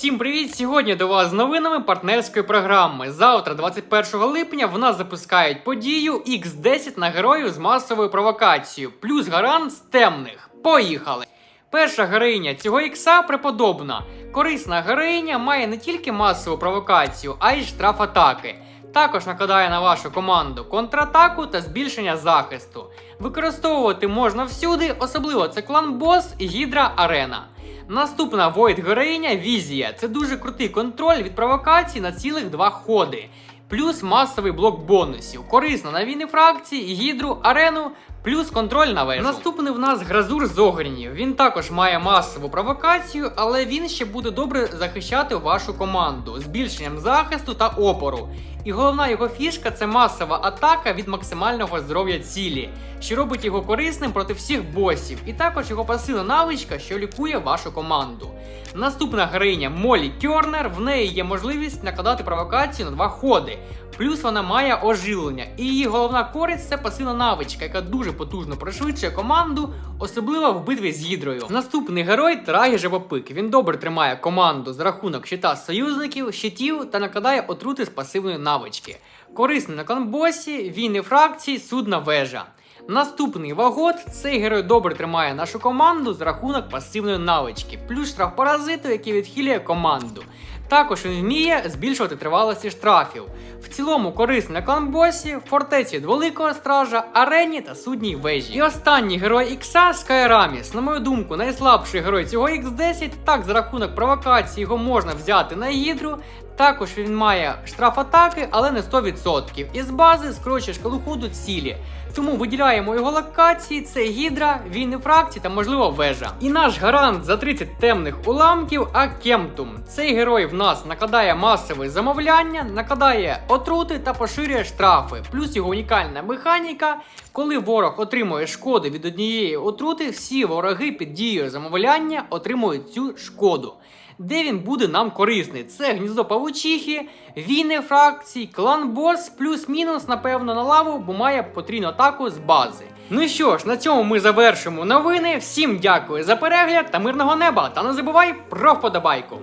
Всім привіт! Сьогодні до вас з новинами партнерської програми. Завтра, 21 липня, в нас запускають подію X10 на героїв з масовою провокацією, плюс гарант з темних. Поїхали! Перша героїня цього ікса преподобна. Корисна героїня має не тільки масову провокацію, а й штраф атаки. Також накладає на вашу команду контратаку та збільшення захисту. Використовувати можна всюди, особливо це клан бос і гідра арена. Наступна Void героїня Візія. Це дуже крутий контроль від провокацій на цілих два ходи. Плюс масовий блок бонусів. Корисно на війни фракції, гідру, арену, плюс контроль на вежу. Наступний в нас Гразур з Огрінів. Він також має масову провокацію, але він ще буде добре захищати вашу команду збільшенням захисту та опору. І головна його фішка це масова атака від максимального здоров'я цілі, що робить його корисним проти всіх босів, і також його пасивна навичка, що лікує вашу команду. Наступна героїня Молі Кьорнер, в неї є можливість накладати провокацію на два ходи. Плюс вона має оживлення, і її головна користь це пасивна навичка, яка дуже потужно пришвидшує команду, особливо в битві з гідрою. Наступний герой Трагі Жабопик. Він добре тримає команду з рахунок щита союзників, щитів та накладає отрути з пасивної навички. Корисний на кланбосі, війни фракції, судна вежа. Наступний вагот цей герой добре тримає нашу команду з рахунок пасивної навички, плюс штраф паразиту, який відхилює команду. Також він вміє збільшувати тривалості штрафів. В цілому корисний на кланбосі, фортеці Дволикого стража, арені та судній вежі. І останній герой Ікса Скайраміс. На мою думку, найслабший герой цього X10. Так, за рахунок провокації його можна взяти на гідру. Також він має штраф атаки, але не 100%. Із бази скорочує шкалу ходу цілі. Тому виділяємо його локації: це гідра, війни фракції та, можливо, вежа. І наш гарант за 30 темних уламків Акемтум. Цей герой в нас накладає масове замовляння, накладає отрути та поширює штрафи. Плюс його унікальна механіка. Коли ворог отримує шкоду від однієї отрути, всі вороги під дією замовляння отримують цю шкоду. Де він буде нам корисний? Це гніздо павучихи, війни фракцій, клан бос, плюс-мінус, напевно, на лаву, бо має потрійну атаку з бази. Ну що ж, на цьому ми завершимо новини. Всім дякую за перегляд та мирного неба. Та не забувай про вподобайку.